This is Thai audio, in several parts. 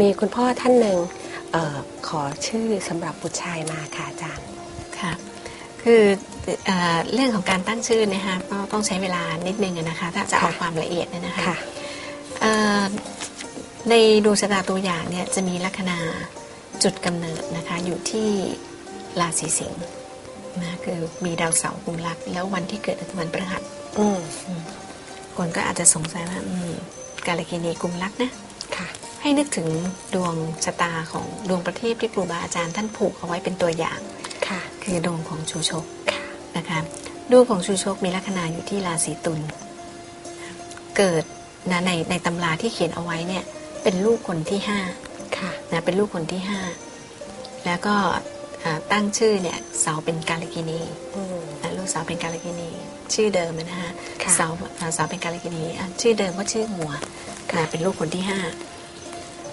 มีคุณพ่อท่านหนึ่งเออขอชื่อสำหรับบุตรชายมาค่ะอาจารย์ค่ะคือเออเรื่องของการตั้งชื่อเนะคะก็ต้องใช้เวลานิดนึงอะนะคะถ้าจะเอาค่ะความละเอียดเนี่ยนะคะค่ะเอ่อในดวงชะตาตัวอย่างเนี่ยจะมีลัคนาจุดกำเนิดนะคะอยู่ที่ราศีสิงห์นะคือมีดาวเสาร์กุมรักแล้ววันที่เกิดคือวันพฤหัสอืมคนก็อาจจะสงสัยว่าอืมกาลกินีกุมรักนะค่ะ ให้นึกถึงดวงชะตาของดวงประทีปที่ครูบาอาจารย์ท่านผูกเอาไว้เป็นตัวอย่างค่ะ คือดวงของชูชกค่ะนะคะดวงของชูชกมีลัคนาอยู่ที่ราศีตุลเกิดนะในในตำราที่เขียนเอาไว้เนี่ยเป็นลูกคนที่ห้าค่ะนะเป็นลูกคนที่ห้าแล้วก็อ่าตั้งชื่อเนี่ยเสาเป็นกาลกินีอืมนะลูกสาวเป็นกาลกินี ชื่อเดิมนะฮะค่ะเสาอ่าเสาเป็นกาลกินีอะชื่อเดิมว่าชื่อหัวนะเป็นลูกคนที่ห้า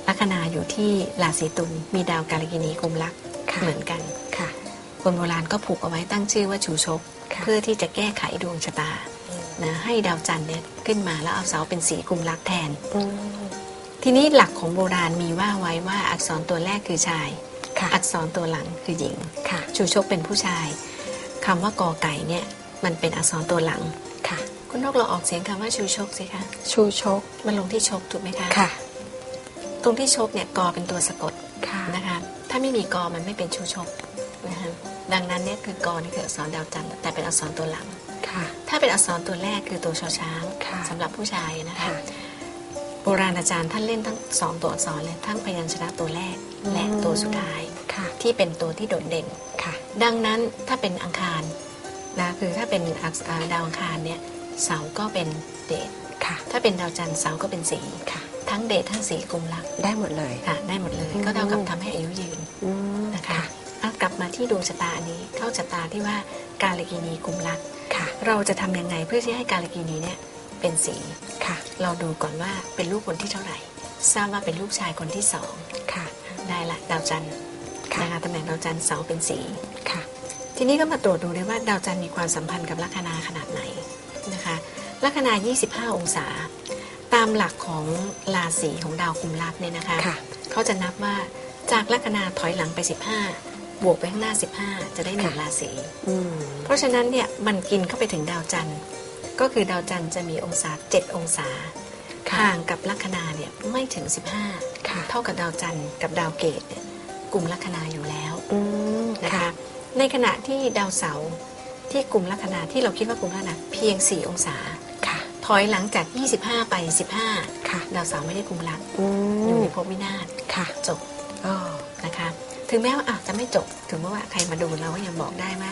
ลัคนาอยู่ที่ราศีตุลมีดาวกาลกินีกุมรักค่ะเหมือนกันค่ะ คนโบราณก็ผูกเอาไว้ตั้งชื่อว่าชูชกค่ะเพื่อที่จะแก้ไขดวงชะตาอืมนะให้ดาวจันทร์เนี่ยขึ้นมาแล้วเอาเสาเป็นสีกุมรักแทนอืมทีนี้หลักของโบราณมีว่าไว้ว่าอักษรตัวแรกคือชายค่ะอักษรตัวหลังคือหญิงค่ะชูชกเป็นผู้ชายคำว่ากอไก่เนี่ยมันเป็นอักษรตัวหลังค่ะคุณนกเราออกเสียงคำว่าชูชกสิคะ ชูชก มันลงที่ชกถูกไหมคะ ค่ะ ตรงที่ชกเนี่ยกอเป็นตัวสะกดค่ะนะคะถ้าไม่มีกอมันไม่เป็นชูชกนะคะดังนั้นเนี่ยคือกอนี่คืออักษรดาวจันทร์แต่เป็นอักษรตัวหลัง ค่ะ ถ้าเป็นอักษรตัวแรกคือตัวชอช้างค่ะสำหรับผู้ชายนะคะค่ะโบราณอาจารย์ท่านเล่นทั้งสองตัวอักษรเลยทั้งพยัญชนะตัวแรกอืมและตัวสุดท้าย ค่ะที่เป็นตัวที่โดดเด่น ค่ะ ดังนั้นถ้าเป็นอังคารนะคือถ้าเป็นอักษอ่าดาวอังคารเนี่ยเสาก็เป็นเดช ค่ะ ถ้าเป็นดาวจันทร์เสาก็เป็นสีค่ะ ทั้งเดชทั้งสีกุมรักได้หมดเลยค่ะ ได้หมดเลยอืมก็เท่ากับทำให้อายุยืนอืมนะคะอะกลับมาที่ดวงชะตาอันนี้เข้าชะตาที่ว่าการกินีกุมรักค่ะ เราจะทำยังไงเพื่อที่ให้การกินีเนี่ยเป็นสีค่ะ เราดูก่อนว่าเป็นลูกคนที่เท่าไหร่ทราบว่าเป็นลูกชายคนที่สองค่ะ ได้ละดาวจันทร์ค่ะนะคะตำแหน่งดาวจันทร์เสาเป็นสีค่ะ ทีนี้ก็มาตรวจดูเลยว่าดาวจันทร์มีความสัมพันธ์กับลัคนาขนาดไหนนะคะ ลัคนา 25 องศา ตามหลักของราศีของดาวกุมรักเนี่ยนะคะค่ะเขาจะนับว่าจากลัคนาถอยหลังไป 15 บวกไปข้างหน้า 15 จะได้หนึ่งค่ะราศีอืมเพราะฉะนั้นเนี่ยมันกินเข้าไปถึงดาวจันทร์ ก็คือดาวจันทร์จะมีองศา 7 องศาค่ะห่างกับลัคนาเนี่ยไม่ถึง 15ค่ะเท่ากับดาวจันทร์กับดาวเกตเนี่ยกลุ่มลัคนาอยู่แล้วอืมนะค่ะคะในขณะที่ดาวเสาร์ที่กลุ่มลัคนาที่เราคิดว่ากลุ่มลัคนาเพียง 4 องศาค่ะ ถอยหลังจาก 25 ไป 15 ค่ะ ดาวเสาร์ไม่ได้กลุ่มลักอือยู่มในภพวินาศค่ะจบอ๋อนะคะถึงแม้ว่าอาจจะไม่จบถึงแม้ว่าใครมาดูเราก็ยังบอกได้ว่า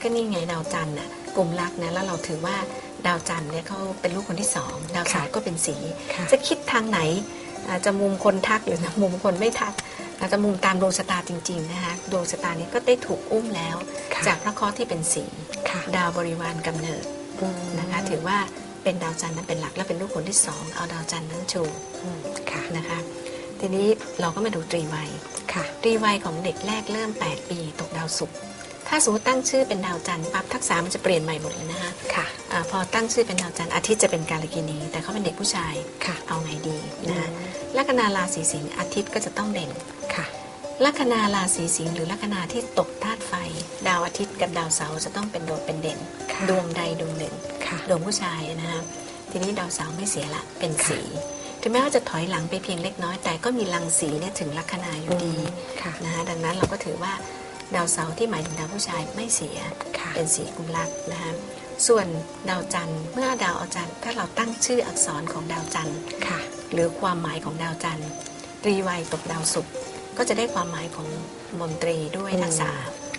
ก็นี่ไงดาวจันทร์น่ะกลุ่มลักนะแล้วเราถือว่าดาวจันทร์เนี่ยเขาเป็นลูกคนที่สองดาวเสาร์ก็เป็นสี ค่ะจะคิดทางไหนอาจจะมุมคนทักหรือมุมคนไม่ทักอาจจะมุมตามดวงชะตาจริง ๆ นะคะดวงชะตานี้ก็ได้ถูกอุ้มแล้ว ค่ะจากพระเคราะห์ที่เป็นสี ค่ะดาวบริวารกำเนิดอืมนะคะ ถือว่า เป็นดาวจันทร์นั้นเป็นหลักและเป็นลูกคนที่สองเอาดาวจันทร์นั้นชูอืมค่ะนะคะทีนี้เราก็มาดูตรีวัยค่ะตรีวัยของเด็กแรกเริ่ม 8 ปีตกดาวศุกร์ถ้าสมมติตั้งชื่อเป็นดาวจันทร์ปั๊บทักษะมันจะเปลี่ยนใหม่หมดเลยนะคะค่ะอาพอตั้งชื่อเป็นดาวจันทร์อาทิตย์จะเป็นกาลกินี แต่เขาเป็นเด็กผู้ชายค่ะเอาไงดีอืนะคะมลัคนาราศีสิงห์อาทิตย์ก็จะต้องเด่นค่ะลัคนาราศีสิงห์หรือลัคนาที่ตกธาตุไฟ ดาวอาทิตย์กับดาวเสาร์จะต้องเป็นโดดเป็นเด่นค่ะดวงใดดวงหนึ่ง ค่ะดวงผู้ชายนะคะทีนี้ดาวเสาร์ไม่เสียละเป็นสีถึงแม้ว่าจะถอยหลังไปเพียงเล็กน้อย แต่ก็มีรังสีเนี่ยถึงลัคนาอยู่ดีค่ะนะคะดังนั้นเราก็ถือว่าดาวเสาร์ที่หมายถึงดาวผู้ชายไม่เสียค่ะเป็นสีกุมรักนะคะส่วนดาวจันทร์เมื่อดาวอาจารย์ถ้าเราตั้งชื่ออักษรของดาวจันทร์ค่ะหรือความหมายของดาวจันทร์ตรีวัยตกดาวศุกร์ก็จะได้ความหมายของมนตรีด้วยอืมทักษะ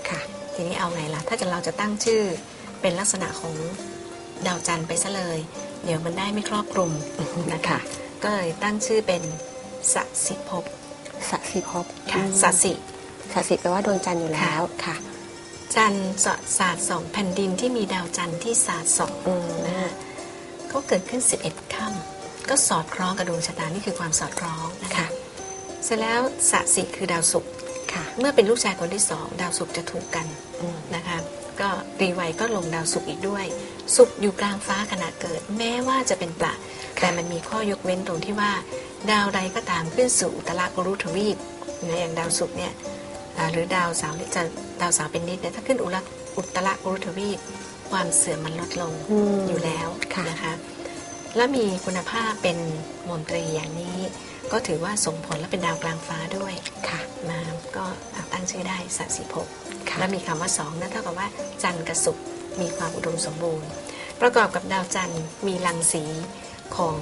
ค่ะ ทีนี้เอาไงล่ะ ถ้าจะเราจะตั้งชื่อเป็นลักษณะของ ดาวจันทร์ไปซะเลย เดี๋ยวมันได้ไม่ครอบคลุมนะคะค่ะก็เลยตั้งชื่อเป็นสัสิภพสัสิภพค่ะอืมสัสิสัสิแปลว่าดวงจันทร์อยู่แล้วค่ะ จันทร์สศาสตร์สองแผ่นดินที่มีดาวจันทร์ที่ศาสตร์สองอืมนะคะก็เกิดขึ้น 11ค่ำก็สอดคล้องกับดวงชะตานี่คือความสอดคล้องนะคะค่ะเสร็จแล้วสสิคือดาวศุกร์ค่ะเมื่อเป็นลูกชายคนที่สองดาวศุกร์จะถูกกันอืมนะคะ ก็รีไวยก็ลงดาวศุกร์อีกด้วย ศุกร์อยู่กลางฟ้าขณะเกิด แม้ว่าจะเป็นประแต่มันมีข้อยกเว้นตรงที่ว่า ดาวใดก็ตามขึ้นสู่อุตรากุรุทวีปนะอย่างดาวศุกร์เนี่ยอ่าหรือดาวเสาร์เนี่ยจะดาวเสาร์เป็นนิดเนี่ยถ้าขึ้นอุระอุตรากุรุทวีปความเสื่อมมันลดลงอืมอยู่แล้วค่ะนะคะและมีคุณภาพเป็นมนตรีอย่างนี้ ก็ถือว่าส่งผลและเป็นดาวกลางฟ้าด้วยค่ะมาก็ตั้งชื่อได้สัตสิภพค่ะและมีคำว่าสองนั่นเท่ากับว่าจันทร์กับศุกร์ มีความอุดมสมบูรณ์ ประกอบกับดาวจันทร์มีรังสีของ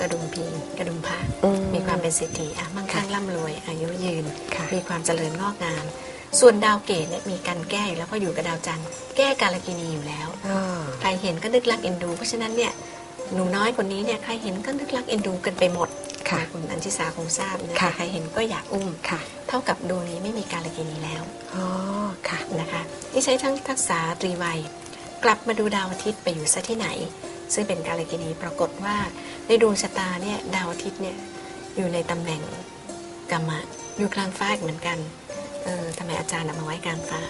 กระดุมพีกระดุมพระอืมีความเป็นเศรษฐีอะมั่งคั่งร่ำรวย อายุยืนค่ะมีความเจริญงอกงาม ส่วนดาวเกตเนี่ยมีการแก้อยู่แล้วเพราะอยู่กับดาวจันทร์แก้กาลกินีอยู่แล้วอ่าใครเห็นก็นึกรักเอ็นดู เพราะฉะนั้นเนี่ยหนูน้อยคนนี้เนี่ยใครเห็นก็นึกรักเอ็นดูกันไปหมดค่ะคุณอัญชิสาคงทราบนะค่ะใครเห็นก็อยากอุ้มค่ะ เท่ากับดวงนี้ไม่มีการกินีแล้วอ๋อค่ะนะคะ นี่ใช้ทั้งทักษะตรีวัย กลับมาดูดาวอาทิตย์ไปอยู่ซะที่ไหน ซึ่งเป็นการกินีปรากฏว่าในดวงชะตาเนี่ยดาวอาทิตย์เนี่ยอยู่ในตำแหน่งกรรมะอยู่กลางฟ้าอีกเหมือนกันเออทำไมอาจารย์เอามาไว้กลางฟ้า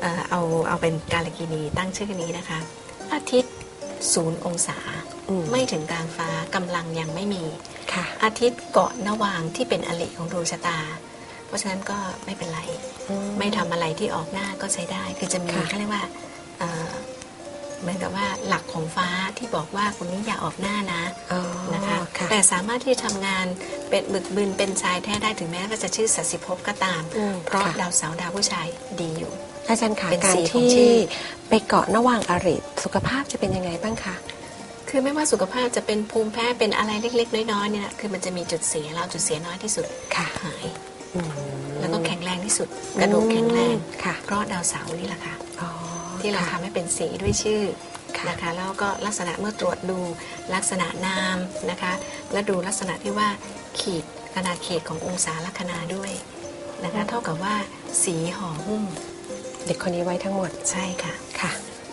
เออเอาเอาเป็นการกินีตั้งชื่อนี้นะคะ อาทิตย์ศูนย์องศาอืมไม่ถึงกลางฟ้ากำลังยังไม่มีค่ะอาทิตย์เกาะนวางที่เป็นอลิของดวงชะตา เพราะฉะนั้นก็ไม่เป็นไรอืไม่ทำอะไรที่ออกหน้าก็ใช้ได้ คือจะมีค่ะเขาเรียกว่า เอ่อเหมือนกับว่าหลักของฟ้าที่บอกว่าคุณนี้อย่าออกหน้านะอ๋อนะคะค่ะแต่สามารถที่จะทำงานเป็นบึกบึนเป็นชายแท้ได้ถึงแม้ว่าจะชื่อสัสิภพก็ตามอืมเพราะค่ะดาวเสาร์ดาวผู้ชายดีอยู่อาจารย์ค่ะเป็นการสีของที่ชื่อไปเกาะนวางอริสุขภาพจะเป็นยังไงบ้างคะคือไม่ว่าสุขภาพจะเป็นภูมิแพ้เป็นอะไรเล็ก ๆ น้อยๆเนี่ยนะคือมันจะมีจุดเสียเราจุดเสียน้อยที่สุดค่ะหายอืมแล้วก็แข็งแรงที่สุดกระดูกแข็งแรงค่ะเพราะดาวเสาร์นี่แหละค่ะอ๋อ ที่เราค่ะทำให้เป็นสีด้วยชื่อค่ะนะคะแล้วก็ลักษณะเมื่อตรวจดูลักษณะนามนะคะและดูลักษณะที่ว่าขีดขนาดเขตขององศาลัคนาด้วยนะคะเท่ากับว่าสีห่อหุ้ม เด็กคนนี้ไว้ทั้งหมดใช่ค่ะค่ะ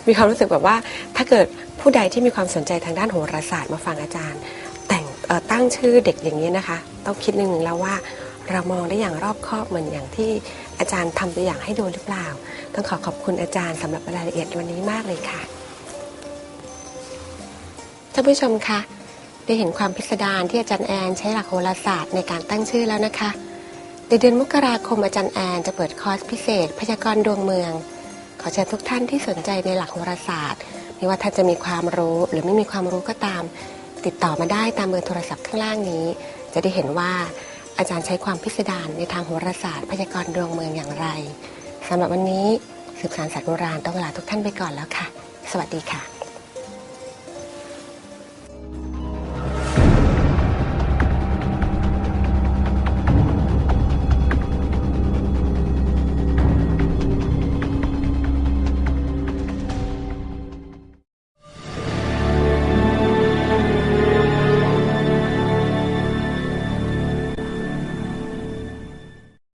มีความรู้สึกแบบว่าถ้าเกิดผู้ใดที่มีความสนใจทางด้านโหราศาสตร์มาฟังอาจารย์ แต่งเอ่อตั้งชื่อเด็กอย่างนี้นะคะ ต้องคิดหนึ่งแล้วว่า เรามองได้อย่างรอบคอบเหมือนอย่างที่อาจารย์ทำตัวอย่างให้ดูหรือเปล่า ต้องขอขอบคุณอาจารย์สำหรับรายละเอียดวันนี้มากเลยค่ะท่านผู้ชมคะได้เห็นความพิสดารที่อาจารย์แอนใช้หลักโหราศาสตร์ในการตั้งชื่อแล้วนะคะในเดือนมกราคมอาจารย์แอนจะเปิดคอร์สพิเศษ พยากรณ์ดวงเมือง ขอเชิญทุกท่านที่สนใจในหลักโหราศาสตร์ไม่ว่าท่านจะมีความรู้หรือไม่มีความรู้ก็ตาม ติดต่อมาได้ตามเบอร์โทรศัพท์ข้างล่างนี้ จะได้เห็นว่า อาจารย์ใช้ความพิสดารในทางโหราศาสตร์พยากรณ์ดวงเมืองอย่างไรสำหรับวันนี้สืบสารศาสตร์โบราณต้องลาทุกท่านไปก่อนแล้วค่ะ สวัสดีค่ะ